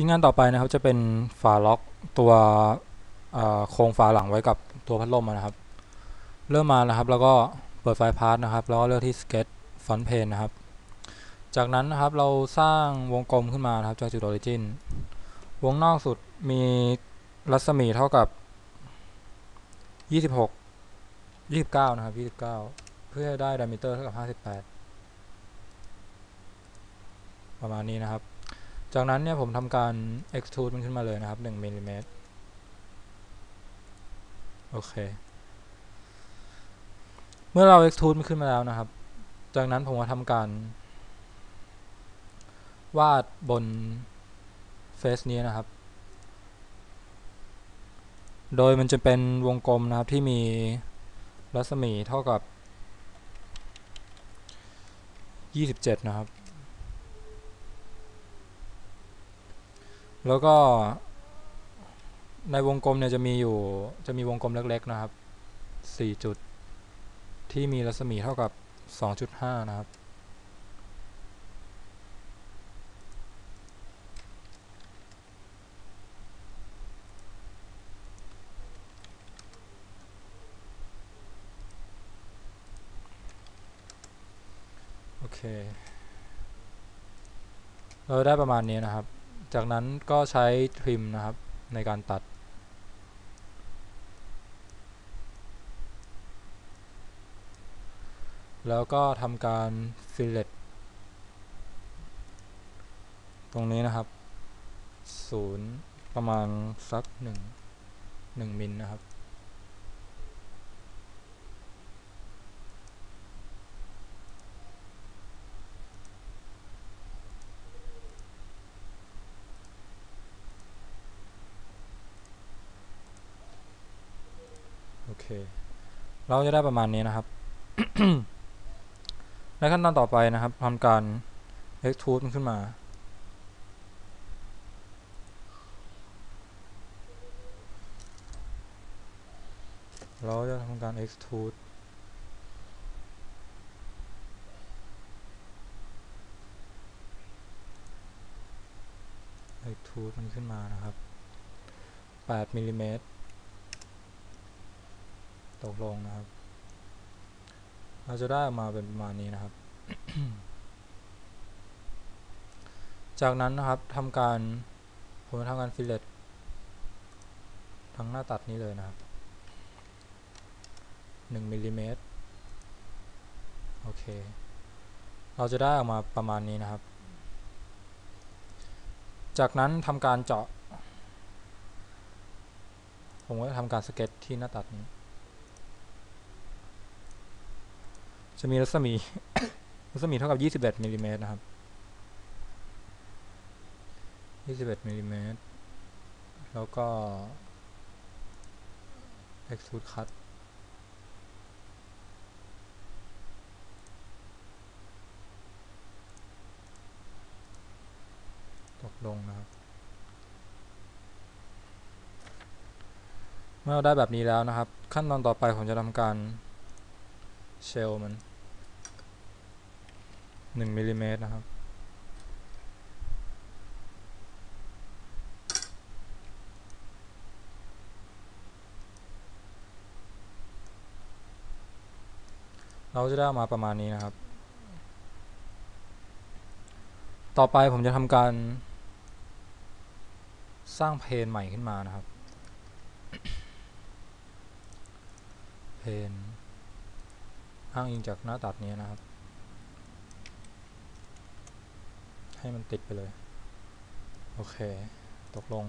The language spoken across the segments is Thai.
ชิ้นงานต่อไปนะครับจะเป็นฝาล็อกตัวโครงฝาหลังไว้กับตัวพัดลมนะครับ เริ่มมานะครับแล้วก็เปิดไฟล์พาร์ทนะครับ แล้วก็เลือกที่ Sketch Front Plane นะครับ จากนั้นนะครับเราสร้างวงกลมขึ้นมานะครับจากจุด Origin วงนอกสุดมีรัศมีเท่ากับ 26 29 นะครับ 29 เพื่อให้ได้ diameter เท่ากับ 58 ประมาณนี้นะครับ จากนั้นเนี่ยผมทำการ extrude มันขึ้นมาเลยนะครับ1มิลลิเมตรโอเค เมื่อเรา extrude มันขึ้นมาแล้วนะครับ จากนั้นผมก็ทำการ วาดบนเฟซนี้นะครับ โดยมันจะเป็นวงกลมนะครับที่มีรัศมีเท่ากับ 27 นะครับ แล้วก็ในวงกลมเนี่ยจะมีอยู่จะมีวงกลมเล็กๆนะครับ 4 จุดที่มีรัศมีเท่ากับ 2.5 นะครับ โอเค เราได้ประมาณนี้นะครับ จากนั้นก็ใช้ทริมนะครับในการตัด แล้วก็ทำการฟิลเลตตรงนี้นะครับศูนย์ประมาณสักหนึ่งหนึ่งมิลนะครับ เค เราจะได้ประมาณนี้นะครับ ในขั้นตอนต่อไปนะครับทำการ extrude มันขึ้นมา เราจะทำการ extrude เอ็กทูดมันขึ้นมานะครับ8มิลลิเมตร ตกลงนะครับ เราจะได้ออกมาเป็นประมาณนี้นะครับ จากนั้นนะครับทำการผมจะทำการฟิลเลตทั้งหน้าตัดนี้เลยนะครับ1มิลลิเมตรโอเค เราจะได้ออกมาประมาณนี้นะครับ จากนั้นทำการเจาะ ผมก็จะทำการสเก็ตที่หน้าตัดนี้ จะมีรัศมีรัศมีเท่ากับ 21มิลลิเมตรนะครับ21มิลลิเมตรแล้วก็ extrude cut ตกลงนะครับ เมื่อเราได้แบบนี้แล้วนะครับ ขั้นตอนต่อไปผมจะทำการเชลมัน 1มิลลิเมตรนะครับ เราจะได้อมาประมาณนี้นะครับ ต่อไปผมจะทำการสร้างเพนใหม่ขึ้นมานะครับ เพนอ้างอิงจากหน้าตัดนี้นะครับ ให้มันติดไปเลย โอเค ตกลง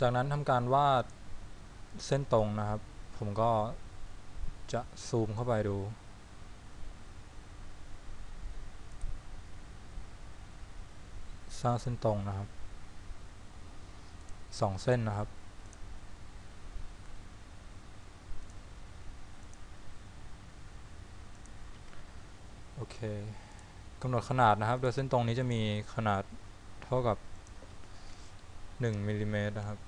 จากนั้นทำการวาดเส้นตรงนะครับ ผมก็จะซูมเข้าไปดูสร้างเส้นตรงนะครับสองเส้นนะครับ เคกำหนดขนาดนะครับ โดยเส้นตรงนี้จะมีขนาดเท่ากับ 1มิลลิเมตรนะครับ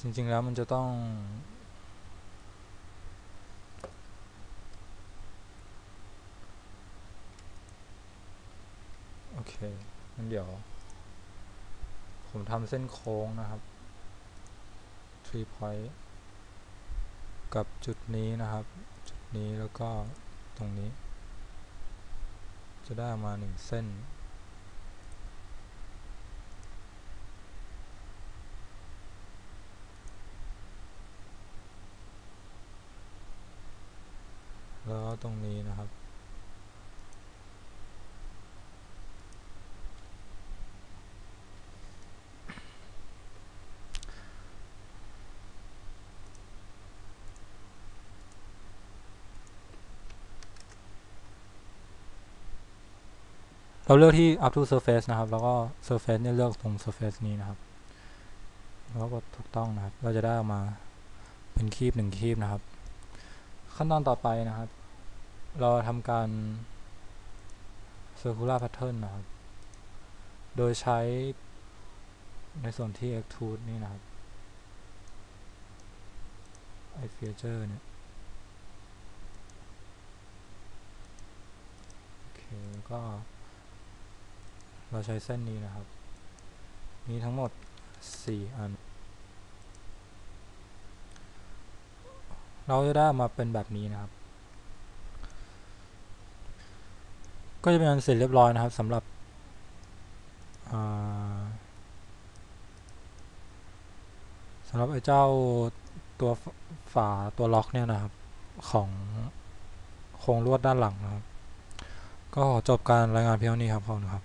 จริงๆแล้วมันจะต้องโอเคงั้นเดี๋ยว ผมทำเส้นโค้งนะครับ three point กับจุดนี้นะครับ จุดนี้แล้วก็ตรงนี้ จะได้มาหนึ่งเส้น แล้วตรงนี้นะครับ เราเลือกที่ up to surface นะครับ แล้วก็ surface เนี่ยเลือกตรง surface นี้นะครับแล้วก็ถูกต้องนะครับ เราจะได้ออกมาเป็นคีบหนึ่งคีบนะครับ ขั้นตอนต่อไปนะครับ เราทำการ circular pattern นะครับ โดยใช้ในส่วนที่ extrude นี่นะครับไอ feature เนี่ยโอเคแล้วก็ เราใช้เส้นนี้นะครับ มีทั้งหมด 4 อัน เราจะได้มาเป็นแบบนี้นะครับ ก็จะเป็นอันเสร็จเรียบร้อยนะครับสำหรับสำหรับไอ้เจ้าตัวฝาตัวล็อกเนี่ยนะครับของโครงลวดด้านหลังนะครับ ก็จบการรายงานเพียงเท่านี้ครับขอบคุณครับ